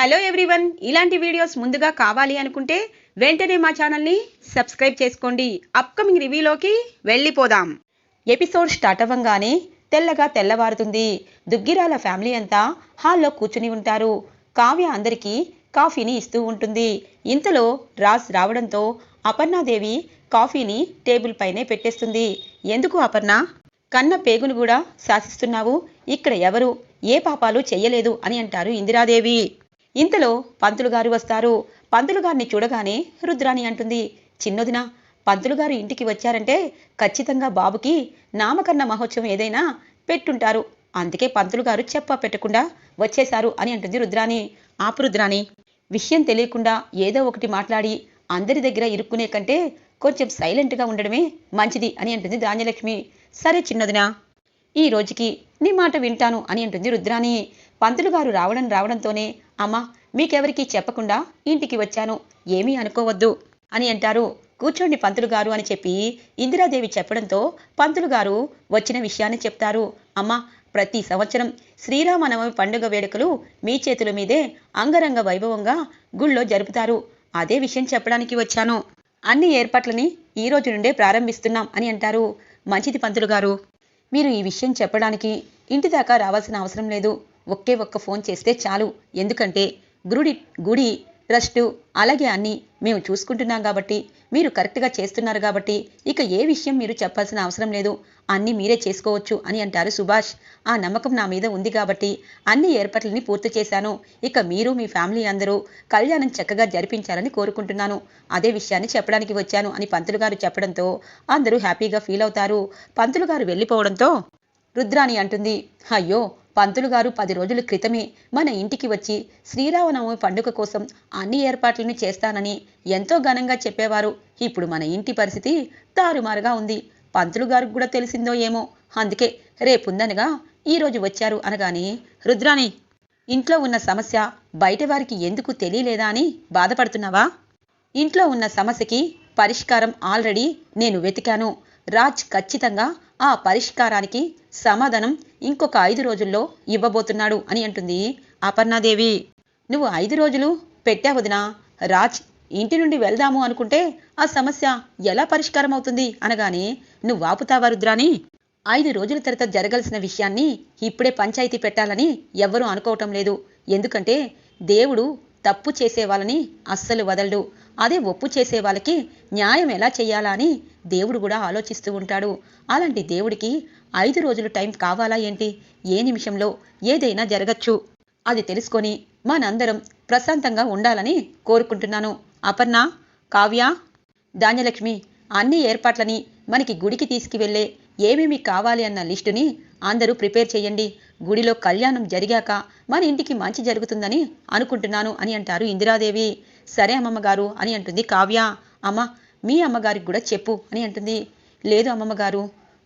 Hello everyone. ఇలాంటి videos ముందుగా కావాలి అనుకుంటే వెంటనే మా ఛానల్ని సబ్స్క్రైబ్ చేసుకోండి. అప్కమింగ్ రివ్యూలోకి వెళ్ళిపోదాం. ఎపిసోడ్ స్టార్ట్ అవ్వంగానే తెల్లగా తెల్లవారుతుంది. దుగ్గిరాల ఫ్యామిలీ అంతా హాల్లో కూర్చుని ఉంటారు. కావ్య అందరికీ కాఫీని ఇస్తూ ఉంటుంది. ఇంతలో రాజ్ రావడంతో అపర్ణాదేవి కాఫీని టేబుల్ పైనే పెట్టేస్తుంది. ఎందుకు అపర్ణ? కన్న పేగును కూడా శాసిస్తున్నావు. ఇక్కడ ఎవరు? ఏ పాపాలు చెయ్యలేదు అని అంటారు ఇందిరాదేవి. ఇంతలో పంతులు గారు వస్తారు. పంతులు గారిని చూడగానే రుద్రాణి అంటుంది చిన్నదిన పంతులు గారు ఇంటికి వచ్చారంటే ఖచ్చితంగా బాబుకి నామకరణ మహోత్సవం ఏదైనా పెట్టుంటారు. అందుకే పంతులు గారు చెప్ప పెట్టకుండా వచ్చేశారు అని అంటుంది రుద్రాణి. ఆపు రుద్రాణి విషయం తెలియకుండా ఏదో ఒకటి మాట్లాడి అందరి దగ్గర ఇరుక్కునే కంటే కొంచెం సైలెంట్గా ఉండడమే మంచిది అని అంటుంది ధాన్యలక్ష్మి. సరే చిన్నదినా ఈ రోజుకి నీ మాట వింటాను అని అంటుంది రుద్రాణి. పంతులు గారు రావడం రావడంతోనే అమ్మా మీకెవరికీ చెప్పకుండా ఇంటికి వచ్చాను. ఏమీ అనుకోవద్దు అని అంటారు. కూర్చోండి పంతులు గారు అని చెప్పి ఇందిరాదేవి చెప్పడంతో పంతులు గారు వచ్చిన విషయాన్ని చెప్తారు. అమ్మా ప్రతి సంవత్సరం శ్రీరామనవమి పండుగ వేడుకలు మీ చేతుల మీదే అంగరంగ వైభవంగా గుళ్ళో జరుపుతారు. అదే విషయం చెప్పడానికి వచ్చాను. అన్ని ఏర్పాట్లని ఈ రోజు నుండే ప్రారంభిస్తున్నాం అని అంటారు. మంచిది పంతులు గారు. మీరు ఈ విషయం చెప్పడానికి ఇంటి దాకా రావాల్సిన అవసరం లేదు. ఒకే ఒక్క ఫోన్ చేస్తే చాలు. ఎందుకంటే గుడి గుడి ట్రస్టు అలాగే అన్నీ మేము చూసుకుంటున్నాం కాబట్టి మీరు కరెక్ట్గా చేస్తున్నారు కాబట్టి ఇక ఏ విషయం మీరు చెప్పాల్సిన అవసరం లేదు. అన్నీ మీరే చేసుకోవచ్చు అని అంటారు సుభాష్. ఆ నమ్మకం నా మీద ఉంది కాబట్టి అన్ని ఏర్పాట్లని పూర్తి చేశాను. ఇక మీరు మీ ఫ్యామిలీ అందరూ కళ్యాణం చక్కగా జరిపించాలని కోరుకుంటున్నాను. అదే విషయాన్ని చెప్పడానికి వచ్చాను అని పంతులు గారు చెప్పడంతో అందరూ హ్యాపీగా ఫీల్ అవుతారు. పంతులు గారు వెళ్ళిపోవడంతో రుద్రాణి అంటుంది అయ్యో పంతులు గారు పది రోజుల క్రితమే మన ఇంటికి వచ్చి శ్రీరామనవమి పండుగ కోసం అన్ని ఏర్పాట్లను చేస్తానని ఎంతో ఘనంగా చెప్పేవారు. ఇప్పుడు మన ఇంటి పరిస్థితి తారుమారుగా ఉంది. పంతులు గారికి కూడా తెలిసిందో ఏమో. అందుకే రేపుందనగా ఈరోజు వచ్చారు అనగానే రుద్రాణి ఇంట్లో ఉన్న సమస్య బయట వారికి ఎందుకు తెలియలేదా అని బాధపడుతున్నావా? ఇంట్లో ఉన్న సమస్యకి పరిష్కారం ఆల్రెడీ నేను వెతికాను. రాజ్ ఖచ్చితంగా ఆ పరిష్కారానికి సమాధానం ఇంకొక ఐదు రోజుల్లో ఇవ్వబోతున్నాడు అని అంటుంది అపర్ణాదేవి. నువ్వు ఐదు రోజులు పెట్టావదినా రాజ్ ఇంటి నుండి వెళ్దాము అనుకుంటే ఆ సమస్య ఎలా పరిష్కారం అవుతుంది అనగానే నువ్వు ఆపుతావా రుద్రాని ఐదు రోజుల తర్వాత జరగాల్సిన విషయాన్ని ఇప్పుడే పంచాయతీ పెట్టాలని ఎవ్వరూ అనుకోవటం లేదు. ఎందుకంటే దేవుడు తప్పు చేసే వాళ్ళని అస్సలు వదలడు. అదే ఒప్పు చేసే వాళ్ళకి న్యాయం ఎలా చేయాలా అని దేవుడు కూడా ఆలోచిస్తూ ఉంటాడు. అలాంటి దేవుడికి ఐదు రోజులు టైం కావాలా ఏంటి? ఏ నిమిషంలో ఏదైనా జరగచ్చు. అది తెలుసుకొని మనందరం ప్రశాంతంగా ఉండాలని కోరుకుంటున్నాను. అపర్ణ కావ్య ధాన్యలక్ష్మి అన్ని ఏర్పాట్లని మనకి గుడికి తీసుకువెళ్ళే ఏమేమి కావాలి అన్న లిస్టుని అందరూ ప్రిపేర్ చేయండి. గుడిలో కళ్యాణం జరిగాక మన ఇంటికి మంచి జరుగుతుందని అనుకుంటున్నాను అని అంటారు ఇందిరాదేవి. సరే అమ్మమ్మ గారు అని అంటుంది కావ్య. అమ్మ మీ అమ్మగారికి కూడా చెప్పు అని అంటుంది. లేదు అమ్మమ్మ గారు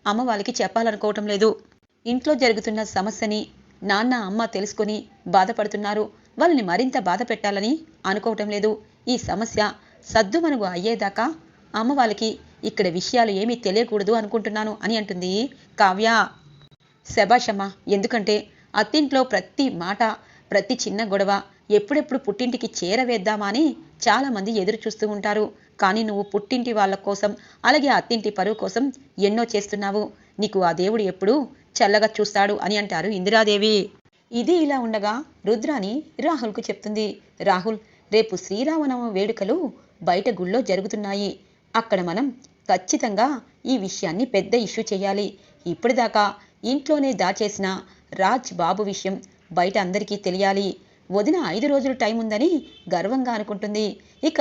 అమ్మ వాళ్ళకి చెప్పాలనుకోవటం లేదు. ఇంట్లో జరుగుతున్న సమస్యని నాన్న అమ్మ తెలుసుకొని బాధపడుతున్నారు. వాళ్ళని మరింత బాధ పెట్టాలని అనుకోవటం లేదు. ఈ సమస్య సద్దుమనుగు అయ్యేదాకా అమ్మ వాళ్ళకి ఇక్కడ విషయాలు ఏమీ తెలియకూడదు అనుకుంటున్నాను అని అంటుంది కావ్య. శభాషమ్మ ఎందుకంటే అత్తింట్లో ప్రతి మాట ప్రతి చిన్న గొడవ ఎప్పుడెప్పుడు పుట్టింటికి చేరవేద్దామా అని చాలామంది ఎదురు చూస్తూ ఉంటారు. కానీ నువ్వు పుట్టింటి వాళ్ళ కోసం అలాగే అత్తింటి పరువు కోసం ఎన్నో చేస్తున్నావు. నీకు ఆ దేవుడు ఎప్పుడూ చల్లగా చూస్తాడు అని అంటారు ఇందిరాదేవి. ఇది ఇలా ఉండగా రుద్రాని రాహుల్కు చెప్తుంది. రాహుల్ రేపు శ్రీరామనవమి వేడుకలు బయట గుళ్ళో జరుగుతున్నాయి. అక్కడ మనం ఖచ్చితంగా ఈ విషయాన్ని పెద్ద ఇష్యూ చేయాలి. ఇప్పటిదాకా ఇంట్లోనే దాచేసిన రాజ్ బాబు విషయం బయట అందరికీ తెలియాలి. వదిన ఐదు రోజులు టైం ఉందని గర్వంగా అనుకుంటుంది. ఇక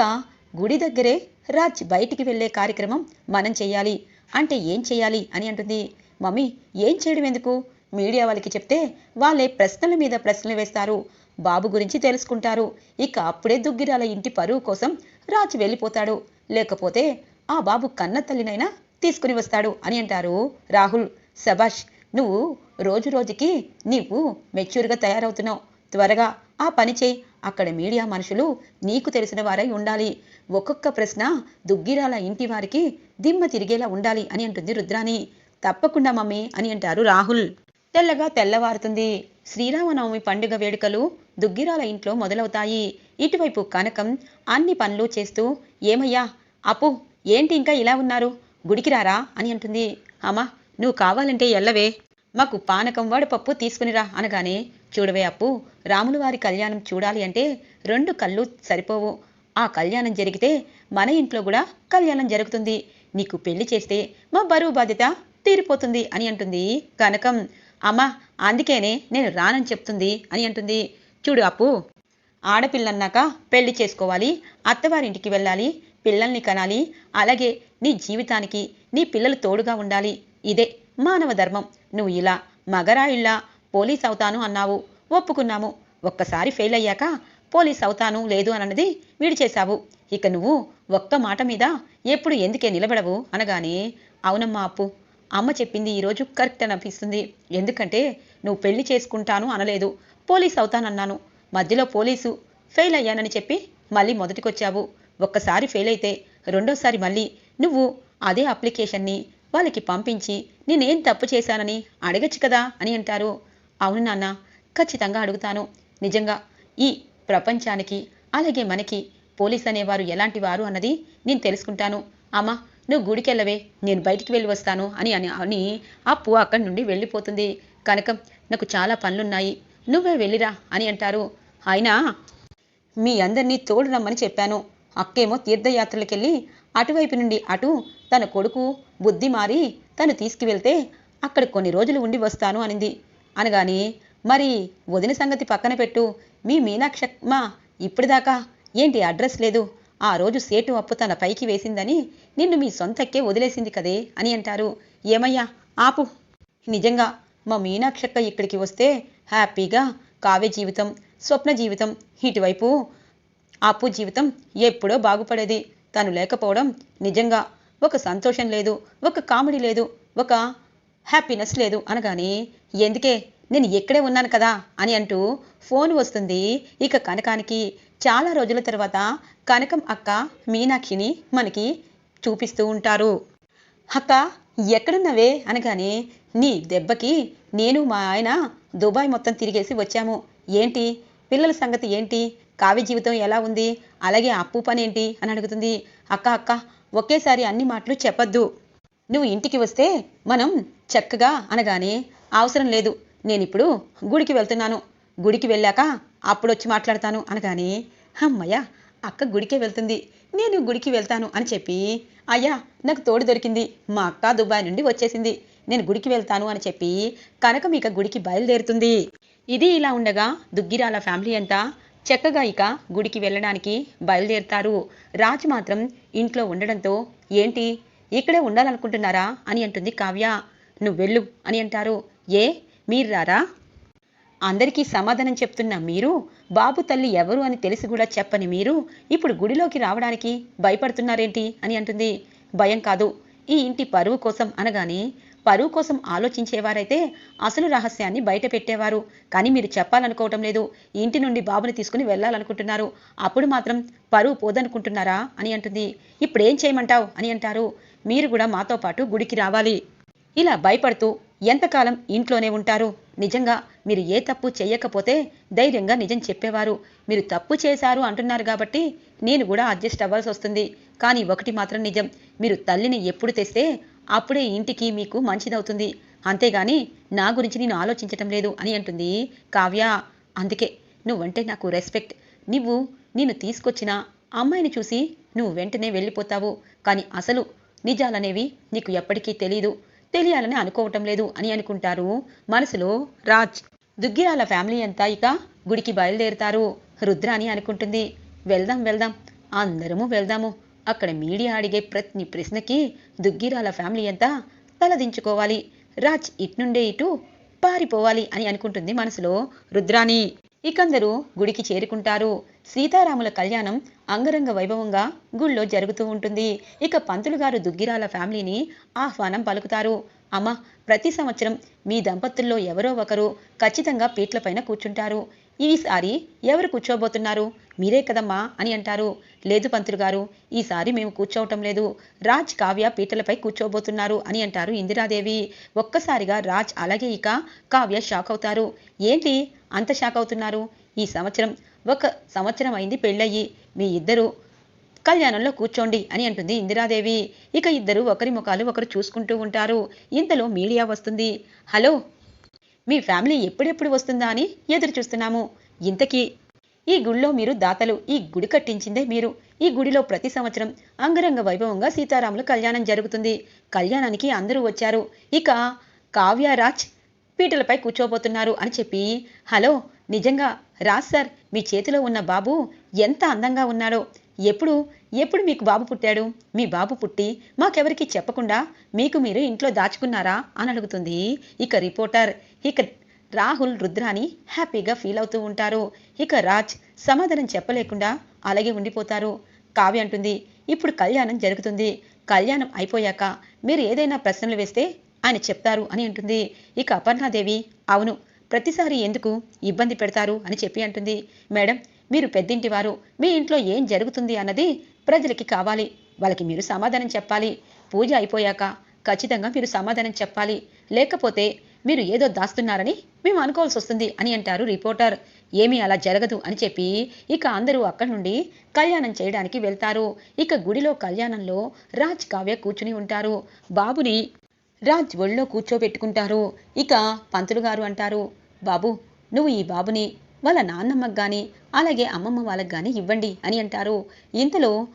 గుడి దగ్గరే రాజ్ బయటికి వెళ్ళే కార్యక్రమం మనం చేయాలి. అంటే ఏం చేయాలి అని అంటుంది. మమ్మీ ఏం చేయడం ఎందుకు? మీడియా వాళ్ళకి చెప్తే వాళ్ళే ప్రశ్నల మీద ప్రశ్నలు వేస్తారు. బాబు గురించి తెలుసుకుంటారు. ఇక అప్పుడే దుగ్గిరాల ఇంటి పరువు కోసం రాజు వెళ్ళిపోతాడు. లేకపోతే ఆ బాబు కన్న తల్లినైనా తీసుకుని వస్తాడు అని అంటారు రాహుల్. సభాష్ నువ్వు రోజు రోజుకి నీవు మెచ్యూర్గా తయారవుతున్నావు. త్వరగా ఆ పని చేయి. అక్కడ మీడియా మనుషులు నీకు తెలిసిన వారై ఉండాలి. ఒక్కొక్క ప్రశ్న దుగ్గిరాల ఇంటి వారికి దిమ్మ తిరిగేలా ఉండాలి అని అంటుంది రుద్రాణి. తప్పకుండా మమ్మీ అని అంటారు రాహుల్. తెల్లగా తెల్లవారుతుంది. శ్రీరామనవమి పండుగ వేడుకలు దుగ్గిరాల ఇంట్లో మొదలవుతాయి. ఇటువైపు కనకం అన్ని పనులు చేస్తూ ఏమయ్యా అప్పు ఏంటి ఇంకా ఇలా ఉన్నారు? గుడికి రారా? అని అంటుంది. అమ్మా నువ్వు కావాలంటే ఎల్లవే. మాకు పానకం వడపప్పు తీసుకునిరా అనగానే చూడవే అప్పు రాములవారి కళ్యాణం చూడాలి అంటే రెండు కళ్ళు సరిపోవు. ఆ కళ్యాణం జరిగితే మన ఇంట్లో కూడా కళ్యాణం జరుగుతుంది. నీకు పెళ్ళి చేస్తే మా బరువు బాధ్యత తీరిపోతుంది అని అంటుంది కనకం. అమ్మా అందుకేనే నేను రానని చెప్తుంది అని అంటుంది. చూడు అప్పు ఆడపిల్లన్నాక పెళ్ళి చేసుకోవాలి అత్తవారింటికి వెళ్ళాలి పిల్లల్ని కనాలి అలాగే నీ జీవితానికి నీ పిల్లలు తోడుగా ఉండాలి. ఇదే మానవ ధర్మం. నువ్వు ఇలా మగరాయిల్లా పోలీస్ అవుతాను అన్నావు. ఒప్పుకున్నాము. ఒక్కసారి ఫెయిల్ అయ్యాక పోలీస్ అవుతాను లేదు అన్నది విడిచేశావు ఇక నువ్వు ఒక్క మాట మీద ఎప్పుడు ఎందుకే నిలబడవు అనగానే అవునమ్మా అప్పు అమ్మ చెప్పింది ఈరోజు కరెక్ట్ అనిపిస్తుంది. ఎందుకంటే నువ్వు పెళ్ళి చేసుకుంటాను అనలేదు. పోలీస్ అవుతానన్నాను మధ్యలో పోలీసు ఫెయిల్ అయ్యానని చెప్పి మళ్ళీ మొదటికొచ్చావు. ఒక్కసారి ఫెయిల్ అయితే రెండోసారి మళ్ళీ నువ్వు అదే అప్లికేషన్ని వాళ్ళకి పంపించి నేనేం తప్పు చేశానని అడగచ్చు కదా అని అంటారు. అవును నాన్న ఖచ్చితంగా అడుగుతాను. నిజంగా ఈ ప్రపంచానికి అలాగే మనకి. పోలీస్ అనేవారు ఎలాంటి వారు అన్నది నేను తెలుసుకుంటాను. అమ్మా నువ్వు గుడికెళ్ళవే నేను బయటికి వెళ్ళి వస్తాను అని అని అని అప్పు అక్కడి నుండి వెళ్ళిపోతుంది. కనుక నాకు చాలా పనులున్నాయి. నువ్వే వెళ్ళిరా అని అంటారు. అయినా మీ అందరినీ తోడు రమ్మని చెప్పాను. అక్కేమో తీర్థయాత్రలకెళ్ళి అటువైపు నుండి అటు తన కొడుకు బుద్ధి మారి తను తీసుకువెళ్తే అక్కడ కొన్ని రోజులు ఉండి వస్తాను అనింది. అనగాని మరి వదిన సంగతి పక్కన పెట్టు. మీ మీనాక్షమ్మ ఇప్పటిదాకా ఏంటి అడ్రస్ లేదు. ఆ రోజు సేటు అప్పు తన పైకి వేసిందని నిన్ను మీ సొంతక్కే వదిలేసింది కదే అని అంటారు. ఏమయ్యా ఆపు. నిజంగా మా మీనాక్షక్క ఇక్కడికి వస్తే హ్యాపీగా కావ్య జీవితం స్వప్న జీవితం ఇటువైపు అప్పు జీవితం ఎప్పుడో బాగుపడేది. తను లేకపోవడం నిజంగా ఒక సంతోషం లేదు ఒక కామెడీ లేదు ఒక హ్యాపీనెస్ లేదు అనగానే ఎందుకే నేను ఇక్కడే ఉన్నాను కదా అని అంటూ ఫోన్ వస్తుంది. ఇక కనకానికి చాలా రోజుల తర్వాత కనకం అక్క మీనాక్షిని మనకి చూపిస్తూ ఉంటారు. అక్క ఎక్కడున్నవే? అనగానే నీ దెబ్బకి నేను మా ఆయన దుబాయ్ మొత్తం తిరిగేసి వచ్చాము. ఏంటి? పిల్లల సంగతి ఏంటి? కావ్య జీవితం ఎలా ఉంది? అలాగే అప్పు పని ఏంటి? అని అడుగుతుంది. అక్క అక్క ఒకేసారి అన్ని మాటలు చెప్పొద్దు. నువ్వు ఇంటికి వస్తే మనం చక్కగా అనగానే అవసరం లేదు. నేనిప్పుడు గుడికి వెళ్తున్నాను. గుడికి వెళ్ళాక అప్పుడు వచ్చి మాట్లాడతాను అనగానే అమ్మయ్య అక్క గుడికే వెళ్తుంది. నేను గుడికి వెళ్తాను అని చెప్పి అయ్యా నాకు తోడు దొరికింది. మా అక్క దుబాయ్ నుండి వచ్చేసింది. నేను గుడికి వెళ్తాను అని చెప్పి కనకం ఇక గుడికి బయలుదేరుతుంది. ఇది ఇలా ఉండగా దుగ్గిరాల ఫ్యామిలీ అంతా చక్కగా ఇక గుడికి వెళ్ళడానికి బయలుదేరుతారు. రాజు మాత్రం ఇంట్లో ఉండడంతో ఏంటి? ఇక్కడే ఉండాలనుకుంటున్నారా? అని అంటుంది కావ్య. నువ్వు వెళ్ళు అని అంటారు. ఏ? మీరు రారా? అందరికీ సమాధానం చెప్తున్న మీరు బాబు తల్లి ఎవరు అని తెలిసి కూడా చెప్పని మీరు ఇప్పుడు గుడిలోకి రావడానికి భయపడుతున్నారేంటి అని అంటుంది. భయం కాదు ఈ ఇంటి పరువు కోసం అనగానే పరువు కోసం ఆలోచించేవారైతే అసలు రహస్యాన్ని బయట పెట్టేవారు. కానీ మీరు చెప్పాలనుకోవటం లేదు. ఇంటి నుండి బాబుని తీసుకుని వెళ్ళాలనుకుంటున్నారు. అప్పుడు మాత్రం పరువు పోదనుకుంటున్నారా అని అంటుంది. ఇప్పుడేం చేయమంటావు అని అంటారు. మీరు కూడా మాతో పాటు గుడికి రావాలి. ఇలా భయపడుతూ ఎంతకాలం ఇంట్లోనే ఉంటారు? నిజంగా మీరు ఏ తప్పు చేయకపోతే ధైర్యంగా నిజం చెప్పేవారు. మీరు తప్పు చేశారు అంటున్నారు కాబట్టి నేను కూడా అడ్జస్ట్ అవ్వాల్సి వస్తుంది. కానీ ఒకటి మాత్రం నిజం మీరు తల్లిని ఎప్పుడు తెస్తే అప్పుడే ఇంటికి మీకు మంచిదవుతుంది. అంతేగాని నా గురించి నేను ఆలోచించటం లేదు అని అంటుంది కావ్య. అందుకే నువ్వంటే నాకు రెస్పెక్ట్. నువ్వు నేను తీసుకొచ్చిన అమ్మాయిని చూసి నువ్వు వెంటనే వెళ్ళిపోతావు. కానీ అసలు నిజాలనేవి నీకు ఎప్పటికీ తెలీదు. తెలియాలని అనుకోవటం లేదు అని అనుకుంటారు. మనసులో రాజ్ దుగ్గిరాల ఫ్యామిలీ అంతా ఇక గుడికి బయలుదేరుతారు. రుద్రాని అనుకుంటుంది. వెళ్దాం వెళ్దాం. అందరము వెళ్దాము. అక్కడ మీడియా అడిగే ప్రతి ప్రశ్నకి దుగ్గిరాల ఫ్యామిలీ అంతా తలదించుకోవాలి. రాజ్ ఇట్నుండే ఇటు పారిపోవాలి అని అనుకుంటుంది మనసులో రుద్రాని. ఇకందరూ గుడికి చేరుకుంటారు. సీతారాముల కళ్యాణం అంగరంగ వైభవంగా గుళ్ళో జరుగుతూ ఉంటుంది. ఇక పంతులు గారు దుగ్గిరాల ఫ్యామిలీని ఆహ్వానం పలుకుతారు. అమ్మ ప్రతి సంవత్సరం మీ దంపతుల్లో ఎవరో ఒకరు ఖచ్చితంగా పీట్లపైన కూర్చుంటారు. ఈసారి ఎవరు కూర్చోబోతున్నారు? మీరే కదమ్మా అని అంటారు. లేదు పంతులు గారు ఈసారి మేము కూర్చోవటం లేదు. రాజ్ కావ్య పీటలపై కూర్చోబోతున్నారు అని అంటారు ఇందిరాదేవి. ఒక్కసారిగా రాజ్ అలాగే ఇక కావ్య షాక్ అవుతారు. ఏంటి అంత షాక్ అవుతున్నారు? ఈ సంవత్సరం ఒక సంవత్సరం అయింది పెళ్ళయ్యి. మీ ఇద్దరు కళ్యాణంలో కూర్చోండి అని అంటుంది ఇందిరాదేవి. ఇక ఇద్దరు ఒకరి ముఖాలు ఒకరు చూసుకుంటూ ఉంటారు. ఇంతలో మీడియా వస్తుంది. హలో మీ ఫ్యామిలీ ఎప్పుడెప్పుడు వస్తుందా అని ఎదురు చూస్తున్నాము ఇంతకీ ఈ గుడిలో మీరు దాతలు ఈ గుడి కట్టించిందే మీరు. ఈ గుడిలో ప్రతి సంవత్సరం అంగరంగ వైభవంగా సీతారాముల కళ్యాణం జరుగుతుంది. కళ్యాణానికి అందరూ వచ్చారు. ఇక కావ్యరాజ్ పీటలపై కూర్చోబోతున్నారు అని చెప్పి హలో నిజంగా రాజ్ సార్ మీ చేతిలో ఉన్న బాబు ఎంత అందంగా ఉన్నాడో. ఎప్పుడు? ఎప్పుడు మీకు బాబు పుట్టాడు? మీ బాబు పుట్టి మాకెవరికి చెప్పకుండా మీకు మీరు ఇంట్లో దాచుకున్నారా? అని అడుగుతుంది ఇక రిపోర్టర్. ఇక రాహుల్ రుద్రాని హ్యాపీగా ఫీల్ అవుతూ ఉంటారు. ఇక రాజ్ సమాధానం చెప్పలేకుండా అలాగే ఉండిపోతారు. కావ్య అంటుంది ఇప్పుడు కళ్యాణం జరుగుతుంది. కళ్యాణం అయిపోయాక మీరు ఏదైనా ప్రశ్నలు వేస్తే ఆయన చెప్తారు అని అంటుంది. ఇక అపర్ణాదేవి అవును ప్రతిసారి ఎందుకు ఇబ్బంది పెడతారు? అని చెప్పి అంటుంది. మేడం మీరు పెద్దింటి వారు మీ ఇంట్లో ఏం జరుగుతుంది అన్నది ప్రజలకి కావాలి. వాళ్ళకి మీరు సమాధానం చెప్పాలి. పూజ అయిపోయాక ఖచ్చితంగా మీరు సమాధానం చెప్పాలి. లేకపోతే మీరు ఏదో దాస్తున్నారని మేము అనుకోవాల్సి వస్తుంది అని అంటారు రిపోర్టర్. ఏమీ అలా జరగదు అని చెప్పి ఇక అందరూ అక్కడి నుండి కళ్యాణం చేయడానికి వెళ్తారు. ఇక గుడిలో కళ్యాణంలో రాజ్ కావ్య కూర్చుని ఉంటారు. బాబుని రాజ్ ఒళ్ళో కూర్చోబెట్టుకుంటారు. ఇక పంతులు గారు అంటారు బాబు నువ్వు ఈ బాబుని వాళ్ళ నాన్నమ్మకు కానీ అలాగే అమ్మమ్మ వాళ్ళకి కానీ ఇవ్వండి అని అంటారు. ఇంతలో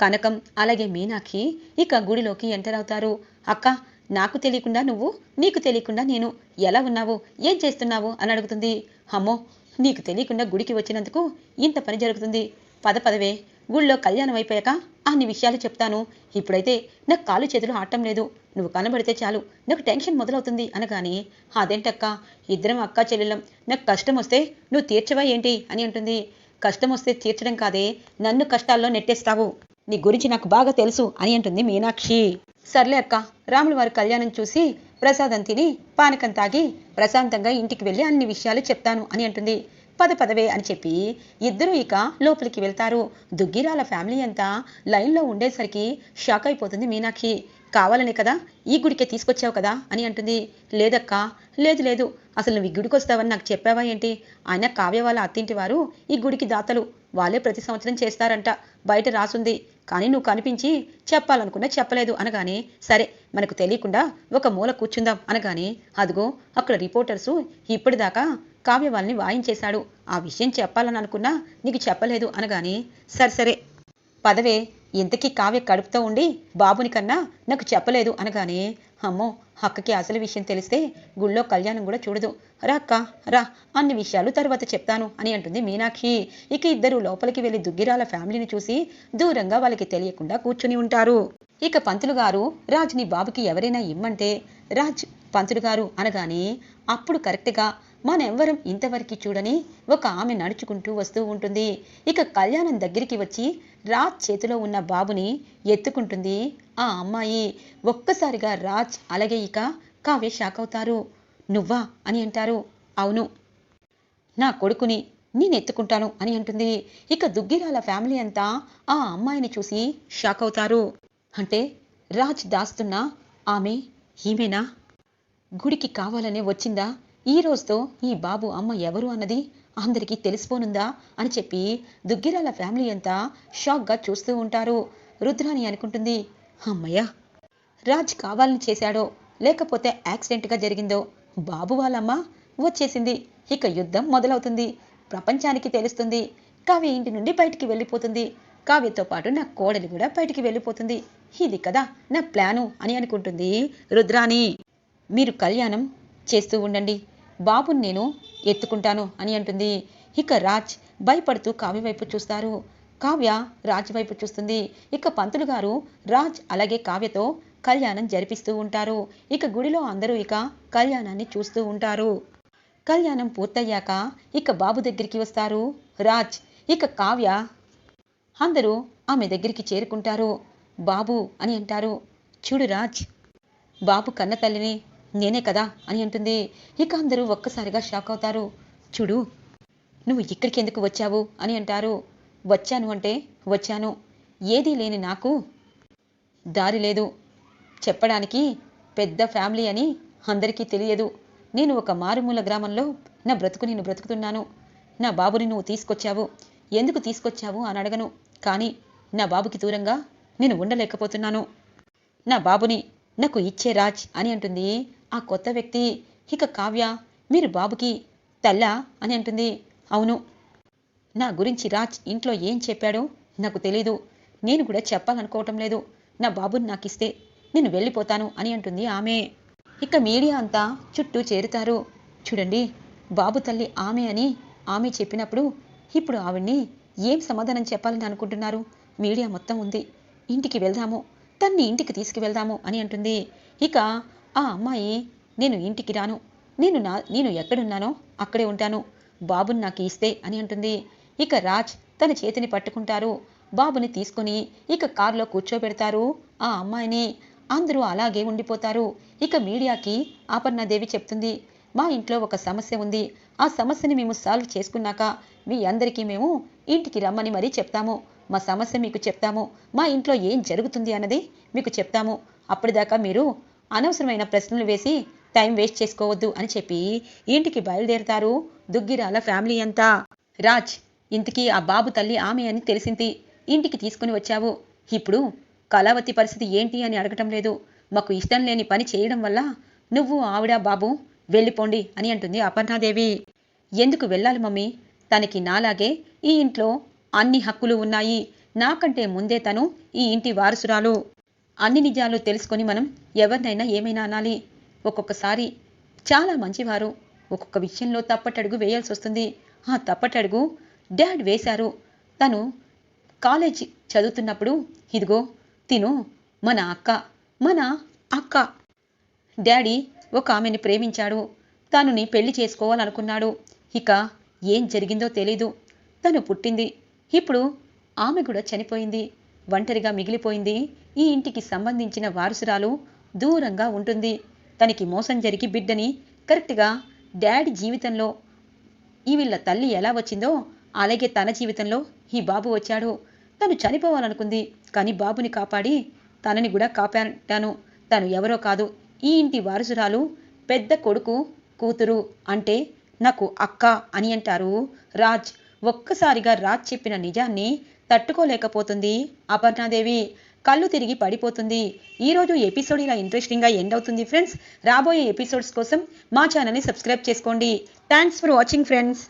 కనకం అలాగే మీనాక్షి ఇక గుడిలోకి ఎంటర్ అవుతారు. అక్క నాకు తెలియకుండా నువ్వు నీకు తెలియకుండా నేను ఎలా ఉన్నావు? ఏం చేస్తున్నావు? అని అడుగుతుంది. అమ్మో నీకు తెలియకుండా గుడికి వచ్చినందుకు ఇంత పని జరుగుతుంది. పద పదవే గుళ్ళో కళ్యాణం అయిపోయాక అన్ని విషయాలు చెప్తాను. ఇప్పుడైతే నాకు కాలు చేతులు ఆడటం లేదు. నువ్వు కనబడితే చాలు. నాకు టెన్షన్ మొదలవుతుంది అనగాని అదేంటక్క? ఇద్దరం అక్క చెల్లెలం. నాకు కష్టం వస్తే నువ్వు తీర్చవా ఏంటి? అని అంటుంది. కష్టం వస్తే తీర్చడం కాదే. నన్ను కష్టాల్లో నెట్టేస్తావు. నీ గురించి నాకు బాగా తెలుసు అని అంటుంది మీనాక్షి. సర్లే అక్క. రాముల వారి కళ్యాణం చూసి ప్రసాదం తిని పానకం తాగి ప్రశాంతంగా ఇంటికి వెళ్ళి అన్ని విషయాలు చెప్తాను అని అంటుంది. పద పదవే అని చెప్పి ఇద్దరూ ఇక లోపలికి వెళ్తారు. దుగ్గిరాల ఫ్యామిలీ అంతా లైన్లో ఉండేసరికి షాక్ అయిపోతుంది మీనాక్షి. కావాలనే కదా ఈ గుడికే తీసుకొచ్చావు కదా అని అంటుంది. లేదక్కా లేదు లేదు. అసలు నువ్వు ఈ గుడికి వస్తావని నాకు చెప్పావా ఏంటి? ఆయన కావ్య వాళ్ళ అత్తింటి వారు ఈ గుడికి దాతలు. వాళ్ళే ప్రతి సంవత్సరం చేస్తారంట. బయట రాసుంది. కానీ నువ్వు కనిపించి చెప్పాలనుకున్నా చెప్పలేదు అనగానే సరే మనకు తెలియకుండా ఒక మూల కూర్చుందాం అనగానే అదిగో అక్కడ రిపోర్టర్సు ఇప్పటిదాకా కావ్య వాళ్ళని వాయించేశాడు. ఆ విషయం చెప్పాలని అనుకున్నా నీకు చెప్పలేదు అనగానే సరే సరే. పదవే ఇంతకీ కావ్య కడుపుతో ఉండి బాబుని కన్నా నాకు చెప్పలేదు అనగానే అమ్మో అక్కకి అసలు విషయం తెలిస్తే గుళ్ళో కళ్యాణం కూడా చూడదు. రా అక్క రా అన్ని విషయాలు తర్వాత చెప్తాను అని అంటుంది మీనాక్షి. ఇక ఇద్దరు లోపలికి వెళ్ళి దుగ్గిరాల ఫ్యామిలీని చూసి దూరంగా వాళ్ళకి తెలియకుండా కూర్చుని ఉంటారు. ఇక పంతులు గారు రాజుని బాబుకి ఎవరైనా ఇమ్మంటే రాజ్ పంతులు గారు అనగానే అప్పుడు కరెక్ట్గా మనెవ్వరం ఇంతవరకు చూడని ఒక ఆమె నడుచుకుంటూ వస్తూ ఉంటుంది. ఇక కళ్యాణం దగ్గరికి వచ్చి రాజ్ చేతిలో ఉన్న బాబుని ఎత్తుకుంటుంది ఆ అమ్మాయి. ఒక్కసారిగా రాజ్ అలాగే ఇక కావ్య షాక్ అవుతారు. నువ్వా? అని అంటారు. అవును. నా కొడుకుని నేను ఎత్తుకుంటాను అని అంటుంది. ఇక దుగ్గిరాల ఫ్యామిలీ అంతా ఆ అమ్మాయిని చూసి షాక్ అవుతారు. అంటే రాజ్ దాస్తున్న ఆమె ఈమెనా? గుడికి కావాలనే వచ్చిందా? ఈ రోజుతో ఈ బాబు అమ్మ ఎవరు అన్నది అందరికీ తెలిసిపోనుందా అని చెప్పి దుగ్గిరాల ఫ్యామిలీ అంతా షాక్గా చూస్తూ ఉంటారు. రుద్రాని అనుకుంటుంది అమ్మయ్య రాజ్ కావాలని చేశాడో లేకపోతే యాక్సిడెంట్గా జరిగిందో బాబు వాళ్ళమ్మ వచ్చేసింది. ఇక యుద్ధం మొదలవుతుంది ప్రపంచానికి తెలుస్తుంది. కావ్య ఇంటి నుండి బయటికి వెళ్ళిపోతుంది. కావ్యతో పాటు నా కోడలి కూడా బయటికి వెళ్ళిపోతుంది. ఇది కదా నా ప్లాను అని అనుకుంటుంది రుద్రాని మీరు కళ్యాణం చేస్తూ ఉండండి బాబుని నేను ఎత్తుకుంటాను అని అంటుంది. ఇక రాజ్ భయపడుతూ కావ్య వైపు చూస్తారు. కావ్య రాజ్ వైపు చూస్తుంది. ఇక పంతులు గారు రాజ్ అలాగే కావ్యతో కళ్యాణం జరిపిస్తూ ఉంటారు. ఇక గుడిలో అందరూ ఇక కళ్యాణాన్ని చూస్తూ ఉంటారు. కళ్యాణం పూర్తయ్యాక ఇక బాబు దగ్గరికి వస్తారు. రాజ్ ఇక కావ్య అందరూ ఆమె దగ్గరికి చేరుకుంటారు. బాబు అని అంటారు. చూడు రాజ్ బాబు కన్న తల్లిని నేనే కదా అని అంటుంది. ఇక అందరూ ఒక్కసారిగా షాక్ అవుతారు. చూడు నువ్వు ఇక్కడికి ఎందుకు వచ్చావు అని అంటారు. వచ్చాను అంటే వచ్చాను. ఏదీ లేని నాకు దారి లేదు. చెప్పడానికి పెద్ద ఫ్యామిలీ అని అందరికీ తెలియదు. నేను ఒక మారుమూల గ్రామంలో నా బ్రతుకు నేను బ్రతుకుతున్నాను. నా బాబుని నువ్వు తీసుకొచ్చావు. ఎందుకు తీసుకొచ్చావు అని అడగను. కానీ నా బాబుకి దూరంగా నేను ఉండలేకపోతున్నాను. నా బాబుని నాకు ఇచ్చే రాజ్ అని అంటుంది. ఆ కొత్త వ్యక్తి ఇక కావ్య మీరు బాబుకి తెల్లా అని అంటుంది. అవును. నా గురించి రాజ్ ఇంట్లో ఏం చెప్పాడో నాకు తెలీదు. నేను కూడా చెప్పాలనుకోవటం లేదు. నా బాబుని నాకు ఇస్తే నేను వెళ్ళిపోతాను అని అంటుంది ఆమె. ఇక మీడియా అంతా చుట్టూ చేరుతారు. చూడండి బాబు తల్లి ఆమె అని ఆమె చెప్పినప్పుడు ఇప్పుడు ఆవిడ్ని ఏం సమాధానం చెప్పాలని అనుకుంటున్నారు? మీడియా మొత్తం ఉంది. ఇంటికి వెళ్దాము. తన్ని ఇంటికి తీసుకువెళ్దాము అని అంటుంది. ఇక ఆ అమ్మాయి నేను ఇంటికి రాను. నేను నా నేను ఎక్కడున్నానో అక్కడే ఉంటాను. బాబుని నాకు ఇస్తే అని అంటుంది. ఇక రాజ్ తన చేతిని పట్టుకుంటారు. బాబుని తీసుకుని ఇక కారులో కూర్చోబెడతారు ఆ అమ్మాయిని. అందరూ అలాగే ఉండిపోతారు. ఇక మీడియాకి ఆపర్ణాదేవి చెప్తుంది మా ఇంట్లో ఒక సమస్య ఉంది. ఆ సమస్యని మేము సాల్వ్ చేసుకున్నాక మీ అందరికీ మేము ఇంటికి రమ్మని మరీ చెప్తాము. మా సమస్య మీకు చెప్తాము. మా ఇంట్లో ఏం జరుగుతుంది అన్నది మీకు చెప్తాము. అప్పటిదాకా మీరు అనవసరమైన ప్రశ్నలు వేసి టైం వేస్ట్ చేసుకోవద్దు అని చెప్పి ఇంటికి బయలుదేరతారు దుగ్గిరాల ఫ్యామిలీ అంతా. రాజ్ ఇంతకీ ఆ బాబు తల్లి ఆమె అని తెలిసింది. ఇంటికి తీసుకుని వచ్చావు. ఇప్పుడు కళావతి పరిస్థితి ఏంటి అని అడగటం లేదు. మాకు ఇష్టం లేని పని చేయడం వల్ల నువ్వు ఆవిడ బాబు వెళ్ళిపోండి అని అంటుంది అపర్ణాదేవి. ఎందుకు వెళ్ళాలి మమ్మీ? తనకి నాలాగే ఈ ఇంట్లో అన్ని హక్కులు ఉన్నాయి. నాకంటే ముందే తను ఈ ఇంటి వారసురాలు. అన్ని నిజాలు తెలుసుకొని మనం ఎవరినైనా ఏమైనా అనాలి. ఒక్కొక్కసారి చాలా మంచివారు ఒక్కొక్క విషయంలో తప్పటడుగు వేయాల్సి వస్తుంది. ఆ తప్పటడుగు డాడ్ వేశారు. తను కాలేజీ చదువుతున్నప్పుడు ఇదిగో తిను మన అక్క మన అక్క. డాడీ ఒక ఆమెని ప్రేమించాడు. తనుని పెళ్ళి చేసుకోవాలనుకున్నాడు. ఇక ఏం జరిగిందో తెలీదు. తను పుట్టింది. ఇప్పుడు ఆమె కూడా చనిపోయింది. ఒంటరిగా మిగిలిపోయింది. ఈ ఇంటికి సంబంధించిన వారసురాలు దూరంగా ఉంటుంది. తనకి మోసం జరిగి బిడ్డని కరెక్ట్గా డాడీ జీవితంలో ఈ వీళ్ళ తల్లి ఎలా వచ్చిందో అలాగే తన జీవితంలో ఈ బాబు వచ్చాడు. తను చనిపోవాలనుకుంది కానీ బాబుని కాపాడి తనని కూడా కాపాడాను. తను ఎవరో కాదు. ఈ ఇంటి వారసురాలు పెద్ద కొడుకు కూతురు అంటే నాకు అక్క అని అంటారు. రాజ్ ఒక్కసారిగా రాజ్ చెప్పిన నిజాన్ని తట్టుకోలేకపోతుంది. అపర్ణాదేవి కళ్ళు తిరిగి పడిపోతుంది. ఈ రోజు ఎపిసోడ్ ఇలా ఇంట్రెస్టింగ్గా ఎండ్ అవుతుంది ఫ్రెండ్స్ రాబోయే ఎపిసోడ్స్ కోసం మా ఛానల్ని సబ్స్క్రైబ్ చేసుకోండి. Thanks for watching friends